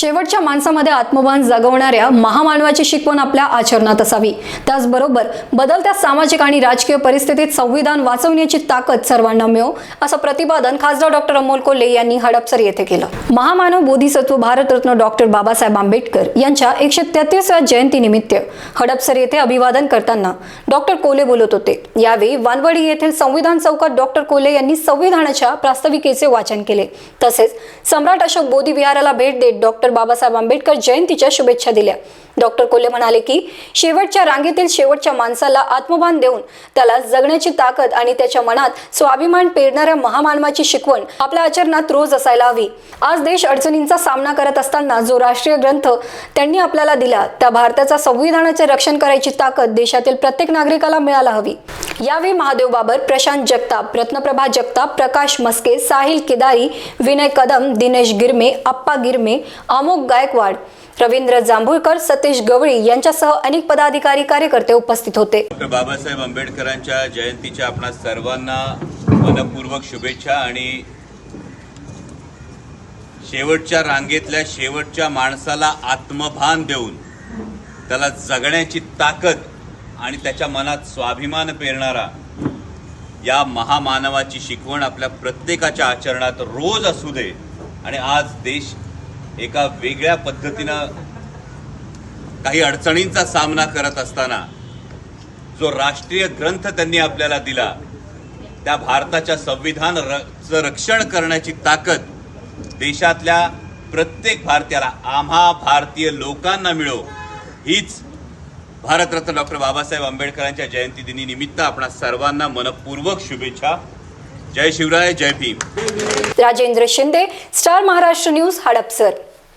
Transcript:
शेवटच्या माणसामध्ये आत्मभान जगवणाऱ्या महामानवाची शिकवण आपल्या आचरणात असावी. त्याचबरोबर बदलत्या सामाजिक आणि राजकीय परिस्थितीत संविधान वाचवण्याची ताकद सर्वांना मिळो असं प्रतिपादन खासदार डॉक्टर अमोल कोल्हे यांनी हडपसर येथे केलं. महामानव बोधिसत्व भारतरत्न डॉक्टर बाबासाहेब आंबेडकर यांच्या एकशे तेहतीसव्या जयंतीनिमित्त हडपसर येथे अभिवादन करताना डॉक्टर कोले बोलत होते. यावेळी वानवडी येथील संविधान चौकात डॉक्टर कोले यांनी संविधानाच्या प्रास्ताविकेचे वाचन केले. तसेच सम्राट अशोक बोधी विहाराला भेट देत डॉक्टर डॉक्टर बाबासाहेब आंबेडकर जयंतीच्या शुभेच्छा दिल्या. डॉक्टर कोल्हे म्हणाले की शेवटच्या रांगेतील शेवटच्या माणसाला आत्मभान देऊन त्याला जगण्याची ताकद आणि त्याच्या मनात स्वाभिमान पेरणाऱ्या महामानवाची शिकवण आपल्या आचरणात रोज असायला हवी. आज देश अडचणींचा सामना करत असताना जो राष्ट्रीय ग्रंथ त्यांनी आपल्याला दिला त्या भारताचा संविधानाचे रक्षण करायची ताकद देशातील प्रत्येक नागरिकाला मिळायला हवी. यावेळी महादेव बाबर प्रशांत जगताप रत्नप्रभा जगताप प्रकाश मस्के साहिल केदारी विनय कदम दिनेश गिरमे आप्पा गिरमे अमोक गायकवाड रवींद्र जांभूळकर सतीश गवळी यांच्यासह अनेक पदाधिकारी कार्यकर्ते उपस्थित होते. डॉक्टर बाबासाहेब आंबेडकरांच्या जयंतीच्या आपणा सर्वांना मनपूर्वक शुभेच्छा आणि शेवटच्या रांगेतल्या शेवटच्या माणसाला आत्मभान देऊन त्याला जगण्याची ताकद आणि त्याच्या मनात स्वाभिमान पेरणारा या महामानवाची शिकवण आपल्या प्रत्येकाच्या आचरणात रोज असू दे आणि आज देश एका वेगळ्या पद्धतीनं काही अडचणींचा सामना करत असताना जो राष्ट्रीय ग्रंथ त्यांनी आपल्याला दिला त्या भारताच्या संविधान र- रक्षण करण्याची ताकद देशातल्या प्रत्येक भारतीयाला आम्हा भारतीय लोकांना मिळो हीच भारतरत्न डॉक्टर बाबासाहेब आंबेडकरांच्या जयंती दिनी निमित्त आपणा सर्वांना मनपूर्वक शुभेच्छा जय शिवराय जय Bhim. Rajendra Shinde star Maharashtra news Hadapsar.